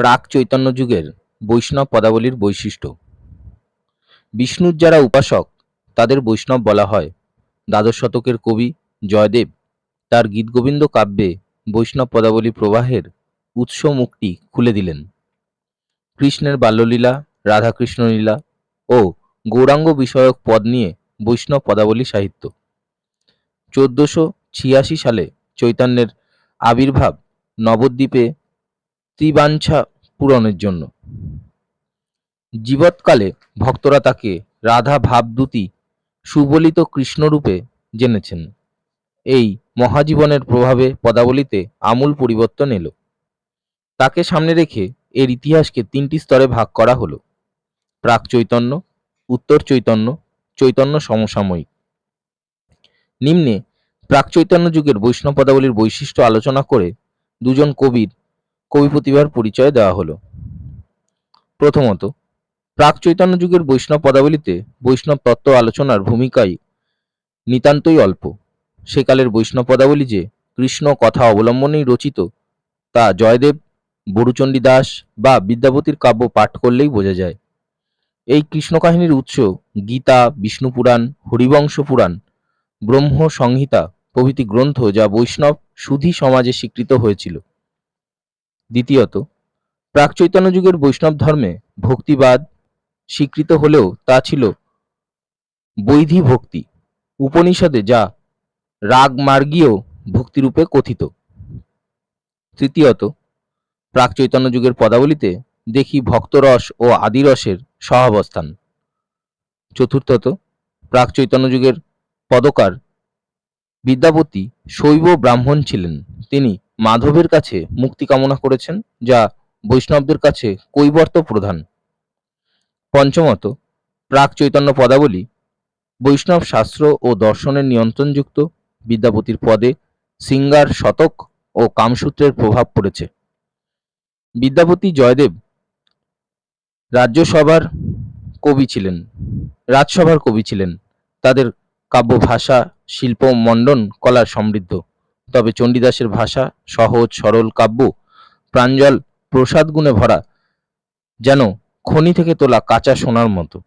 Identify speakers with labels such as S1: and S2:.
S1: প্রাক চৈতন্য যুগের বৈষ্ণব পদাবলীর বৈশিষ্ট্য। বিষ্ণুর যারা উপাসক, তাদের বৈষ্ণব বলা হয়। দ্বাদশ শতকের কবি জয়দেব তার গীতগোবিন্দ কাব্যে বৈষ্ণব পদাবলী প্রবাহের উৎস মুক্তি খুলে দিলেন। কৃষ্ণের বাল্যলীলা, রাধাকৃষ্ণ লীলা ও গৌরাঙ্গ বিষয়ক পদ নিয়ে বৈষ্ণব পদাবলী সাহিত্য। চোদ্দশো ছিয়াশি সালে চৈতন্যের আবির্ভাব নবদ্বীপে ত্রিবাঞ্ছা পূরণের জন্য। জীবৎকালে ভক্তরা তাকে রাধা ভাবদূতী সুবলিত কৃষ্ণরূপে জেনেছেন। এই মহাজীবনের প্রভাবে পদাবলীতে আমূল পরিবর্তন এলো। তাকে সামনে রেখে এর ইতিহাসকে তিনটি স্তরে ভাগ করা হলো। প্রাক চৈতন্য, উত্তর চৈতন্য চৈতন্য সমসাময়িক। নিম্নে প্রাক চৈতন্য যুগের বৈষ্ণব পদাবলীর বৈশিষ্ট্য আলোচনা করে দুজন কবির কবি প্রতিভার পরিচয় দেওয়া হলো। প্রথমত, প্রাক চৈতন্য যুগের বৈষ্ণব পদাবলীতে বৈষ্ণব তত্ত্ব আলোচনার ভূমিকাই নিতান্তই অল্প। সেকালের বৈষ্ণব পদাবলী যে কৃষ্ণ কথা অবলম্বনেই রচিত, তা জয়দেব, বরুচণ্ডী দাস বা বিদ্যাপতির কাব্য পাঠ করলেই বোঝা যায়। এই কৃষ্ণ কাহিনীর উৎস গীতা, বিষ্ণু পুরাণ, হরিবংশ পুরাণ, ব্রহ্ম সংহিতা প্রভৃতি গ্রন্থ যা বৈষ্ণব সুধী সমাজে স্বীকৃত হয়েছিল। দ্বিতীয়ত, প্রাক চৈতন্য যুগের বৈষ্ণব ধর্মে ভক্তিবাদ স্বীকৃত হলেও তা ছিল বৈধি ভক্তি, উপনিষদে যা রাগ মার্গীয় ভক্তিরূপে কথিত। তৃতীয়ত, প্রাক চৈতন্য যুগের পদাবলিতে দেখি ভক্তরস ও আদিরসের সহাবস্থান। চতুর্থত, প্রাক চৈতন্য যুগের পদকার বিদ্যাপতি শৈব ব্রাহ্মণ ছিলেন। তিনি মাধবের কাছে মুক্তি কামনা করেছেন, যা বৈষ্ণবদের কাছে কৈবর্ত প্রধান। পঞ্চমত, প্রাক চৈতন্য পদাবলী, বৈষ্ণব শাস্ত্র ও দর্শনের নিয়ন্ত্রণযুক্ত বিদ্যাপতির পদে সিঙ্গার শতক ও কামসূত্রের প্রভাব পড়েছে। বিদ্যাপতি জয়দেব রাজ্যসভার কবি ছিলেন, রাজসভার কবি ছিলেন। তাদের কাব্য ভাষা শিল্প, মণ্ডন কলার সমৃদ্ধ। তবে চণ্ডীদাসের ভাষা সহজ, সরল, কাব্য, প্রাঞ্জল, প্রসাদ গুণে ভরা, যেন খনি থেকে তোলা কাঁচা সোনার মতো।